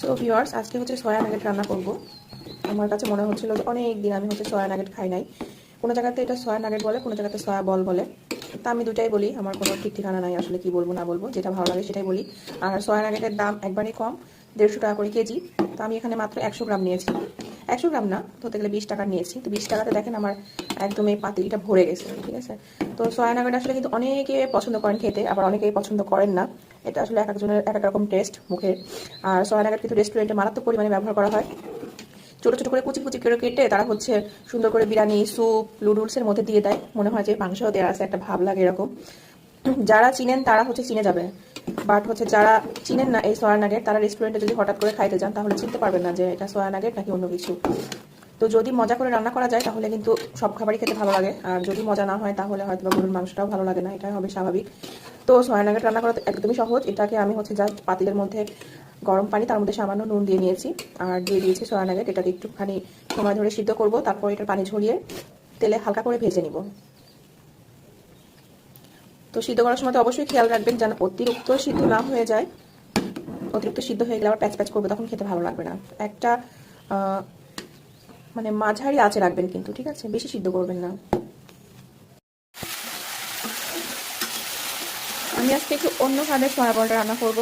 So viewers আজকে হচ্ছে soya nugget রান্না করব। আমার কাছে মনে হচ্ছিল যে অনেক দিন আমি হচ্ছে সয়া নাগেট খাই নাই। কোনো জায়গাতে এটা সয়া নাগেট বলে, কোনো জায়গাতে সয়া বল বলে। তা আমি দুটাই বলি, আমার কোনো ঠিক ঠিকানা নাই আসলে কি বলব না বলব, যেটা ভালো লাগে সেটাই বলি। আর সয়া নাগেটের দাম একবারই কম, দেড়শো টাকা করে কেজি। তো আমি এখানে মাত্র একশো গ্রাম নিয়েছি। একশো গ্রাম না, ধরতে গেলে বিশ টাকা নিয়েছি। তো বিশ টাকাতে দেখেন আমার একদম এই পাতিলটা ভরে গেছে, ঠিক আছে? তো সয়া নাগেট আসলে কিন্তু অনেকে পছন্দ করেন খেতে, আবার অনেকেই পছন্দ করেন না। এটা আসলে এক একজনের, এক এক রকম টেস্ট মুখের। আর সয়া নাগেট কিন্তু রেস্টুরেন্টে মারাত্মক পরিমাণে ব্যবহার করা হয়। ছোট ছোট করে কুচি কুচি করে কেটে তারা হচ্ছে সুন্দর করে বিরিয়ানি স্যুপ নুডলসের মধ্যে দিয়ে দেয়। মনে হয় যে মাংস দেওয়া আছে, একটা ভাব লাগে এরকম। যারা চিনেন তারা হচ্ছে চিনে যাবে। বাট হচ্ছে যারা চিনেন না এই সয়া নাগেট তারা রেস্টুরেন্টে যদি হঠাৎ করে খাইতে যান, তাহলে চিনতে পারবেন না যে এটা সয়া নাগেট নাকি অন্য কিছু। তো যদি মজা করে রান্না করা যায়, তাহলে কিন্তু সব খাবারই খেতে ভালো লাগে। আর যদি মজা না হয়, তাহলে হয়তো বা গরুর মাংসটাও ভালো লাগে না। এটাই হবে স্বাভাবিক। তো সয়া নাগেট রান্না করা একদমই সহজ। এটাকে আমি হচ্ছে যা পাতিলের মধ্যে গরম পানি, তার মধ্যে সামান্য নুন দিয়ে নিয়েছি। আর দিয়ে দিয়েছি সয়া নাগেট এটাকে একটুখানি সময় ধরে সিদ্ধ করব। তারপর এটার পানি ঝরিয়ে তেলে হালকা করে ভেজে নিব। তো সিদ্ধ করার সময় তো অবশ্যই খেয়াল রাখবেন, যেন অতিরিক্ত সিদ্ধ না হয়ে যায়। অতিরিক্ত সিদ্ধ হয়ে গেলে আবার প্যাচ প্যাচ করবে, তখন খেতে ভালো লাগবে না। একটা মানে মাঝারি আঁচে রাখবেন কিন্তু, ঠিক আছে? বেশি সিদ্ধ করবেন না। আমি আজকে একটু অন্য স্বাদের সয়া বলটা রান্না করব।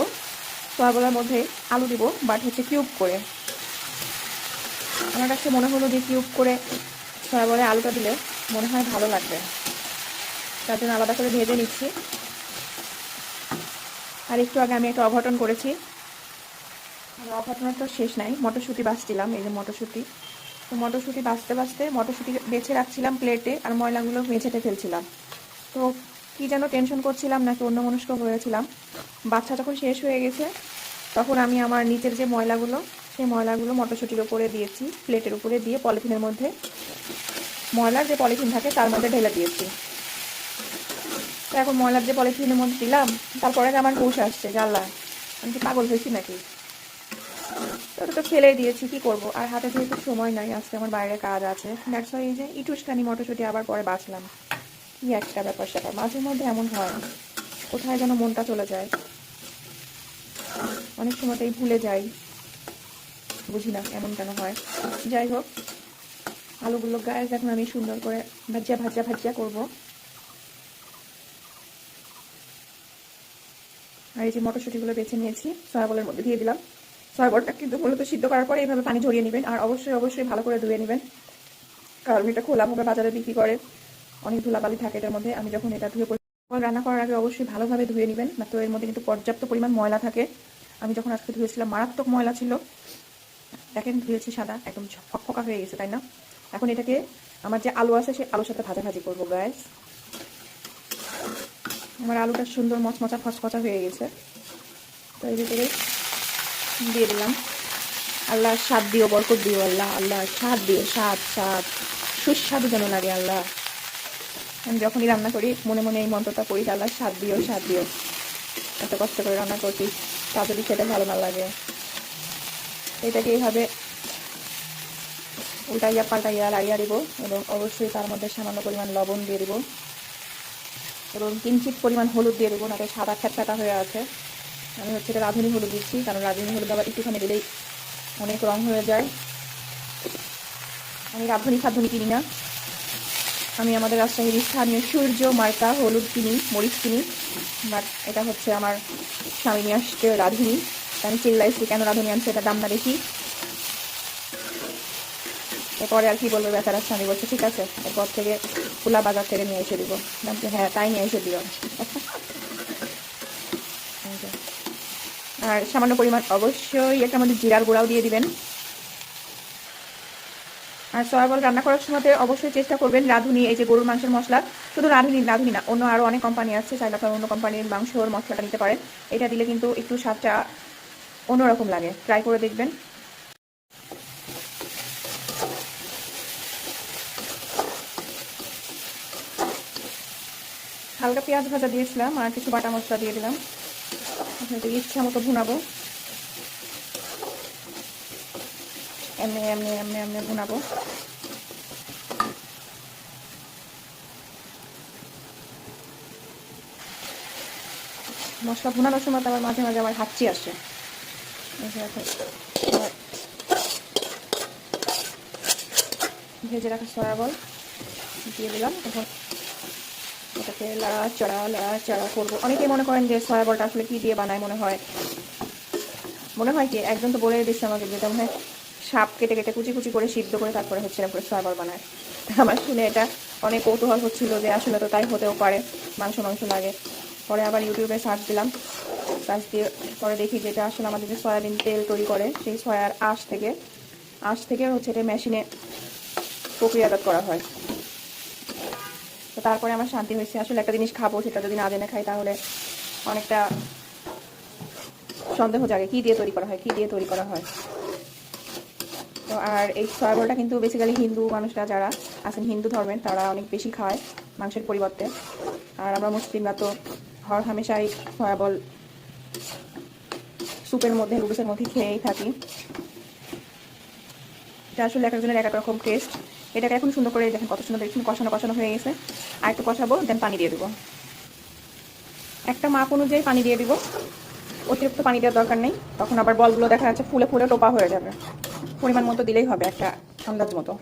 সয়া বলার মধ্যে আলু দিব বাট হচ্ছে কিউব করে। আমার কাছে মনে হলো যে কিউব করে সয়া বলে আলুটা দিলে মনে হয় ভালো লাগবে। তার জন্য আলাদা করে ভেজে নিচ্ছি। আর একটু আগে আমি একটা অঘটন করেছি। অঘটনের তো শেষ নাই, মটরশুঁটি বাঁচছিলাম এই যে মটরশুঁটি। তো মটরশুঁটি বাঁচতে বাঁচতে মটরশুঁটি বেছে রাখছিলাম প্লেটে আর ময়লাগুলো মেঝেতে ফেলছিলাম। তো কি যেন টেনশন করছিলাম, নাকি অন্য মনস্ক হয়েছিলাম। বাচ্চা যখন শেষ হয়ে গেছে, তখন আমি আমার নিচের যে ময়লাগুলো, সেই ময়লাগুলো মটরশুঁটির উপরে দিয়েছি প্লেটের উপরে দিয়ে পলিথিনের মধ্যে ময়লার যে পলিথিন থাকে, তার মধ্যে ঢেলে দিয়েছি। তো এখন ময়লার যে পলিথিনের মধ্যে দিলাম, তারপরে আমার হুশ আসছে, জানলা। আমি কি পাগল হয়েছি নাকি? তো তো ফেলে দিয়েছি, কি করব? আর হাতে যেহেতু সময় নাই, আজকে আমার বাইরে কাজ আছে। দ্যাটস এই যে ইটুসখানি মটরশুঁটি আবার পরে বাঁচলাম কি একটা ব্যাপার স্যাপার, মাঝে মধ্যে এমন হয়, কোথায় যেন মনটা চলে যায়। অনেক সময়তেই ভুলে যাই, বুঝি না এমন কেন হয়। যাই হোক, আলুগুলো গায়ে এখন আমি সুন্দর করে ভাজিয়া ভাজিয়া ভাজিয়া করব। আর এই যে মটরশুঁটিগুলো বেছে নিয়েছি, সয়াবলের মধ্যে দিয়ে দিলাম। সয়াবলটা কিন্তু মূলত সিদ্ধ করার পরে এইভাবে পানি ঝরিয়ে নেবেন আর অবশ্যই অবশ্যই ভালো করে ধুয়ে নেবেন। কারণ এটা খোলাভাবে বাজারে বিক্রি করে। অনেক ধুলাবালি থাকে এটার মধ্যে। আমি যখন এটা ধুয়ে রান্না করার আগে অবশ্যই ভালোভাবে ধুয়ে নেবেন। না তো এর মধ্যে কিন্তু পর্যাপ্ত পরিমাণ ময়লা থাকে। আমি যখন আজকে ধুয়েছিলাম, মারাত্মক ময়লা ছিল। দেখেন, ধুয়েছি সাদা, একদম ফকফকা হয়ে গেছে, তাই না? এখন এটাকে আমার যে আলু আছে, সেই আলুর সাথে ভাজাভাজি করব গ্যাস আমার আলুটা সুন্দর মচমচা ফচফচা হয়ে গেছে। তো এই ভিতরে দিয়ে দিলাম। আল্লাহ স্বাদ দিও, বরকত দিও আল্লাহ। আল্লাহ স্বাদ দিও, স্বাদ স্বাদ। সুস্বাদু যেন লাগে আল্লাহ। আমি যখনই রান্না করি, মনে মনে এই মন্ত্রটা করি আল্লাহ স্বাদ দিও স্বাদ দিও। এত কষ্ট করে রান্না করছি, তা যদি খেতে ভালো না লাগে। এটাকে এইভাবে উল্টাইয়া পাল্টাইয়া লাড়িয়া দিব এবং অবশ্যই তার মধ্যে সামান্য পরিমাণ লবণ দিয়ে দিব এবং কিঞ্চিত পরিমাণ হলুদ দিয়ে দেবো নাকি সাদা ফ্যাটফ্যাটা হয়ে আছে। আমি হচ্ছে এটা রাঁধুনি হলুদ দিচ্ছি, কারণ রাঁধুনি হলুদ আবার একটুখানি দিলেই অনেক রং হয়ে যায়। আমি রাঁধুনি খাধুনি কিনি না। আমি আমাদের রাজশাহীর স্থানীয় সূর্য মার্কা হলুদ কিনি, মরিচ কিনি, বাট এটা হচ্ছে আমার স্বামী নিয়ে আসছে রাঁধুনি। আমি চিল্লাইছি কেন রাঁধুনি আনছে? এটা দাম না দেখি এরপরে আর কি বলব বেচারা স্বামী বলছে, ঠিক আছে, এরপর থেকে খোলা বাজার থেকে নিয়ে এসে দিব। হ্যাঁ তাই নিয়ে এসে দিও। আর সামান্য পরিমাণ অবশ্যই একটা আমাদের জিরার গুঁড়াও দিয়ে দিবেন। আর সয়াবল রান্না করার সময় অবশ্যই চেষ্টা করবেন রাঁধুনি, এই যে গরুর মাংসের মশলা। শুধু রাঁধুনি রাঁধুনি না, অন্য আরও অনেক কোম্পানি আছে, চাইলে আপনার অন্য কোম্পানির মাংসর মশলাটা নিতে পারেন। এটা দিলে কিন্তু একটু স্বাদটা অন্যরকম লাগে। ট্রাই করে দেখবেন। হালকা পেঁয়াজ ভাজা দিয়েছিলাম আর কিছু বাটা মশলা দিয়ে দিলাম। ইচ্ছা মতো ভুনাবো। এমনি এমনি এমনি এমনি ভুনাবো। মশলা ভুনানোর সময় তো আবার মাঝে মাঝে আমার হাঁচি আসে। ভেজে রাখা সয়া বল দিয়ে দিলাম। এখন এটাকে লাড়াচাড়া লাড়াচাড়া করব। অনেকেই মনে করেন যে সয়া বলটা আসলে কি দিয়ে বানায় মনে হয়। মনে হয় কি? একজন তো বলে দিচ্ছে আমাকে যেটা মনে হয় সাপ কেটে কেটে কুচি কুচি করে সিদ্ধ করে তারপরে হচ্ছে করে সয়া বল বানায়। আমার শুনে এটা অনেক কৌতূহল হচ্ছিল যে আসলে তো তাই হতেও পারে, মাংস মাংস লাগে। পরে আবার ইউটিউবে সার্চ দিলাম। সার্চ দিয়ে পরে দেখি যেটা আসলে আমাদের যে সয়াবিন তেল তৈরি করে, সেই সয়ার আঁশ থেকে আঁশ থেকে হচ্ছে এটা মেশিনে প্রক্রিয়াজাত করা হয়। তারপরে আমার শান্তি হয়েছে। আসলে একটা জিনিস খাব, সেটা যদি না জেনে খাই, তাহলে অনেকটা সন্দেহ জাগে, কি দিয়ে তৈরি করা হয়, কি দিয়ে তৈরি করা হয়। তো আর এই সয়াবলটা কিন্তু বেসিক্যালি হিন্দু মানুষরা যারা আছেন, হিন্দু ধর্মের, তারা অনেক বেশি খায় মাংসের পরিবর্তে। আর আমরা মুসলিমরা তো হর হামেশাই সয়াবল স্যুপের মধ্যে নুডলসের মধ্যে খেয়েই থাকি। এটা আসলে এক একজনের এক এক রকম টেস্ট এটাকে এখন সুন্দর করে দেখেন কত সুন্দর দেখছেন, কষানো কষানো হয়ে গেছে। আর একটু কষাবো দেন পানি দিয়ে দেবো। একটা মাপ অনুযায়ী পানি দিয়ে দিব। অতিরিক্ত পানি দেওয়ার দরকার নেই। তখন আবার বলগুলো দেখা যাচ্ছে ফুলে ফুলে টোপা হয়ে যাবে। পরিমাণ মতো দিলেই হবে একটা আন্দাজ মতো।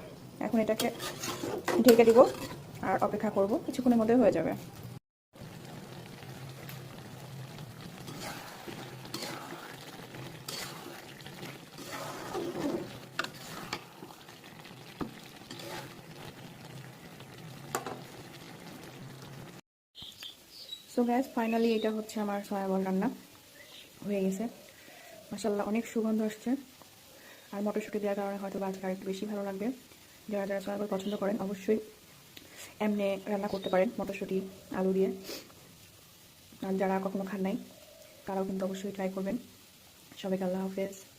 এখন এটাকে ঢেকে দিব আর অপেক্ষা করব। কিছুক্ষণের মধ্যে হয়ে যাবে। গ্যাস ফাইনালি এটা হচ্ছে আমার সয়াবল রান্না। হয়ে গেছে। মাসাল্লাহ অনেক সুগন্ধ আসছে। আর মটরশুঁটি দেওয়ার কারণে হয়তো বাচ্চারা একটু বেশি ভালো লাগবে। যারা যারা সয়াবল পছন্দ করেন, অবশ্যই এমনি রান্না করতে পারেন মটরশুঁটি, আলু দিয়ে। আর যারা কখনো খান নাই, তারাও কিন্তু অবশ্যই ট্রাই করবেন। সবাইকে আল্লাহ হাফেজ।